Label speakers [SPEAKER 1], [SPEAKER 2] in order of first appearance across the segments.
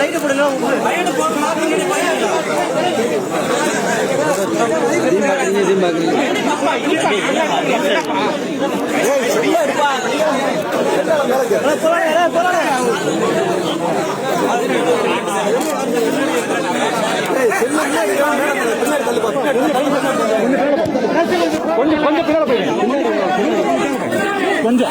[SPEAKER 1] Light போடுங்க போறாங்க கொஞ்சம்
[SPEAKER 2] கொஞ்சம் பின்னால போயிருங்க கொஞ்சம்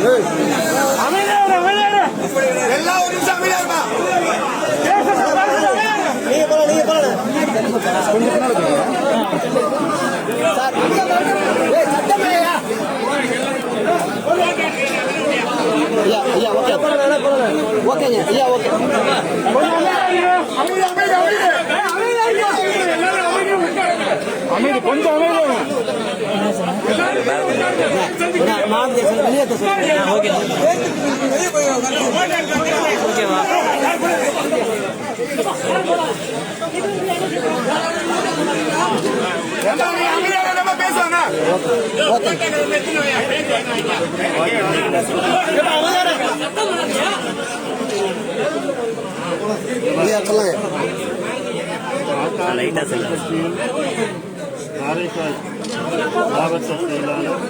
[SPEAKER 2] Hey!
[SPEAKER 1] எல்லாம் ஒரு நிமிஷம் அமைதியா இருப்பா
[SPEAKER 2] ஐயா ஓகேவா நம்ம பேசுவாங்க
[SPEAKER 1] சொல்லுங்க.
[SPEAKER 3] காரைக்கால் மாவட்ட செயலாளர்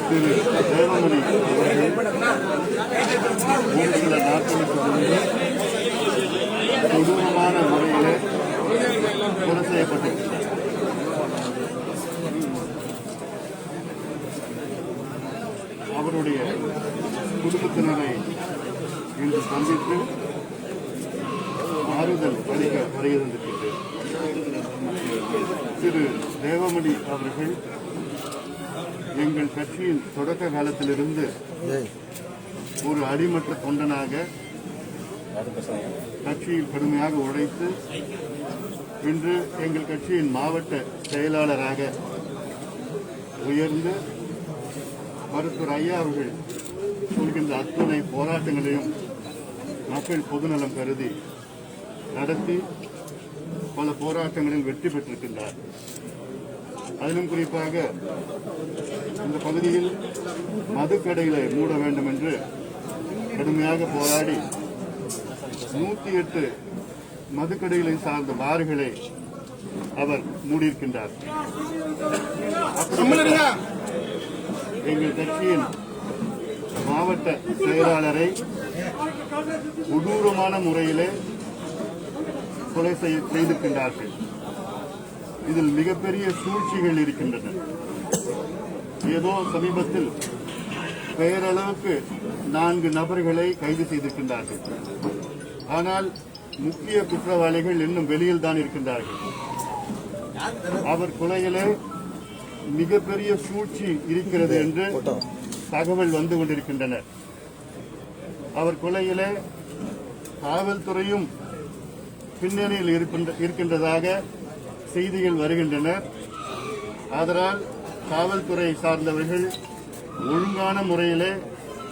[SPEAKER 3] திரு தேவமணி அவர்கள் ஒரு சில நாட்களுக்கு முன்பு கொடூரமான முறையிலே கொலை செய்யப்பட்டிருக்கிறார் அவருடைய குடும்பத்தினரை இன்று சந்தித்து ஆறுதல் அளிக்க வருகின்றிருக்கின்றேன் திரு தேவமணி அவர்கள் எங்கள் கட்சியின் தொடக்க காலத்திலிருந்து ஒரு அடிமட்ட தொண்டனாக கட்சியில் கடுமையாக உழைத்து இன்று எங்கள் கட்சியின் மாவட்ட செயலாளராக உயர்ந்து மருத்துவர் ஐயா அவர்கள் சொல்கின்ற அத்துணை போராட்டங்களையும் மக்கள் பொதுநலம் கருதி நடத்தி பல போராட்டங்களில் வெற்றி பெற்றிருக்கின்றார். அதிலும் குறிப்பாக இந்த பகுதியில் மதுக்கடைகளை மூட வேண்டும் என்று கடுமையாக போராடி நூத்தி எட்டு மதுக்கடைகளை சார்ந்த பார்களை அவர் மூடியிருக்கின்றார். எங்கள் கட்சியின் மாவட்ட செயலாளரை கொடூரமான முறையிலே கொலை செய்ய- செய்திருக்கின்றார்கள். இதில் மிகப்பெரிய சூழ்ச்சிகள் இருக்கின்றன. ஏதோ சமீபத்தில் பெயரளவுக்கு நான்கு நபர்களை கைது செய்திருக்கின்றார்கள். ஆனால் முக்கிய குற்றவாளிகள் இன்னும் வெளியில் தான் இருக்கின்றார்கள். அவர் கொலையிலே மிகப்பெரிய சூழ்ச்சி இருக்கிறது என்று தகவல் வந்து கொண்டிருக்கின்றனர். அவர் கொலையிலே காவல்துறையும் பின்னணியில் இருக்கின்ற- இருக்கின்றதாக செய்திகள் வருகின்றன. அதனால் காவல்துறை சார்ந்தவர்கள் ஒழுங்கான முறையிலே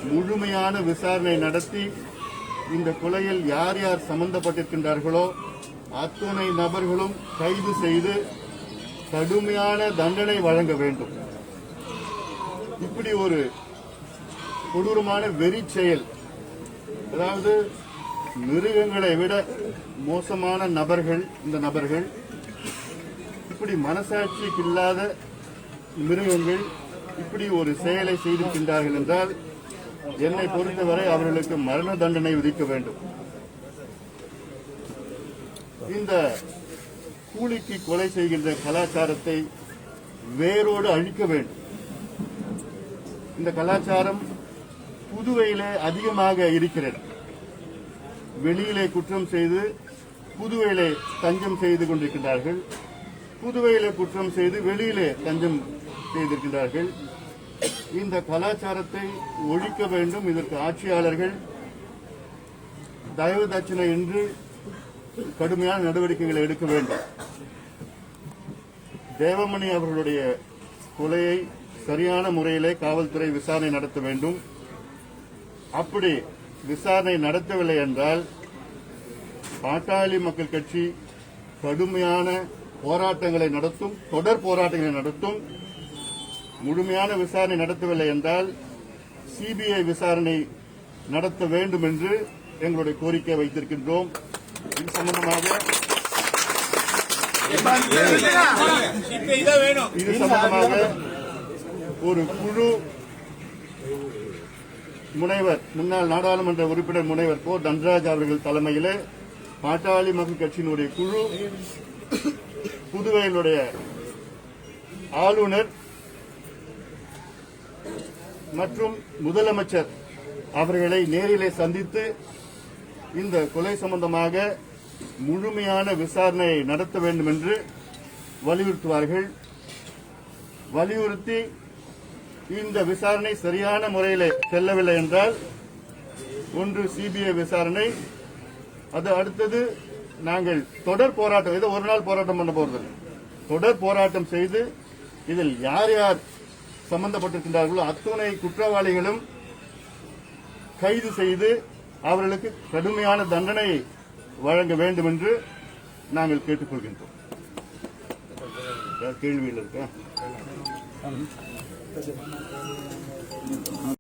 [SPEAKER 3] முழுமையான விசாரணை நடத்தி இந்த கொலையில் யார் யார் சம்பந்தப்பட்டிருக்கின்றார்களோ அத்துணை நபர்களும் கைது செய்து கடுமையான தண்டனை வழங்க வேண்டும். இப்படி ஒரு கொடூரமான வெறி செயல் அதாவது மிருகங்களை விட மோசமான நபர்கள் இந்த நபர்கள். இப்படி மனசாட்சிக்கு இல்லாத மிருகங்கள் இப்படி ஒரு செயலை செய்திருக்கின்றார்கள் என்றால் என்னை பொறுத்தவரை அவர்களுக்கு மரண தண்டனை விதிக்க வேண்டும். இந்த கூலிக்கு கொலை செய்கின்ற கலாச்சாரத்தை வேரோடு அழிக்க வேண்டும். இந்த கலாச்சாரம் புதுவையிலே அதிகமாக இருக்கிறது. வெளியிலே குற்றம் செய்து புதுவையிலே தஞ்சம் செய்து கொண்டிருக்கிறார்கள் புதுவையிலே குற்றம் செய்து வெளியிலே தஞ்சம் செய்திருக்கிறார்கள் இந்த கலாச்சாரத்தை ஒழிக்க வேண்டும் இதற்கு ஆட்சியாளர்கள். தயவு தட்சணை என்று கடுமையான நடவடிக்கைகளை எடுக்க வேண்டும். தேவமணி அவர்களுடைய கொலையை சரியான முறையிலே காவல்துறை விசாரணை நடத்த வேண்டும். அப்படி விசாரணை நடத்தவில்லை என்றால் பாட்டாளி மக்கள் கட்சி கடுமையான போராட்டங்களை நடத்தும் தொடர் போராட்டங்களை நடத்தும். முழுமையான விசாரணை நடத்தவில்லை என்றால் சிபிஐ விசாரணை நடத்த வேண்டும் என்று எங்களுடைய கோரிக்கை வைத்திருக்கின்றோம். இது சம்பந்தமாக இது சம்பந்தமாக ஒரு குழு முனைவர் முன்னாள் நாடாளுமன்ற உறுப்பினர் முனைவர் கோ தன்ராஜ் அவர்கள் தலைமையிலே பாட்டாளி மக்கள் கட்சியினுடைய குழு புதுவையினுடைய ஆளுநர் மற்றும் முதலமைச்சர் அவர்களை நேரிலே சந்தித்து இந்த கொலை சம்பந்தமாக முழுமையான விசாரணையை நடத்த வேண்டும் என்று வலியுறுத்துவார்கள். வலியுறுத்தி இந்த விசாரணை சரியான முறையில் செல்லவில்லை என்றால் ஒன்று சிபிஐ விசாரணை அது அடுத்தது நாங்கள் தொடர் போராட்டம் இது ஒரு நாள் போராட்டம் பண்ண போறதில்லை தொடர் போராட்டம் செய்து இதில் யார் யார் சம்பந்தப்பட்டிருக்கின்றார்களோ அத்துணை குற்றவாளிகளும் கைது செய்து அவர்களுக்கு கடுமையான தண்டனை வழங்க வேண்டும் என்று நாங்கள் கேட்டுக்கொள்கின்றோம். கேள்வியில் இருக்கா? 谢谢。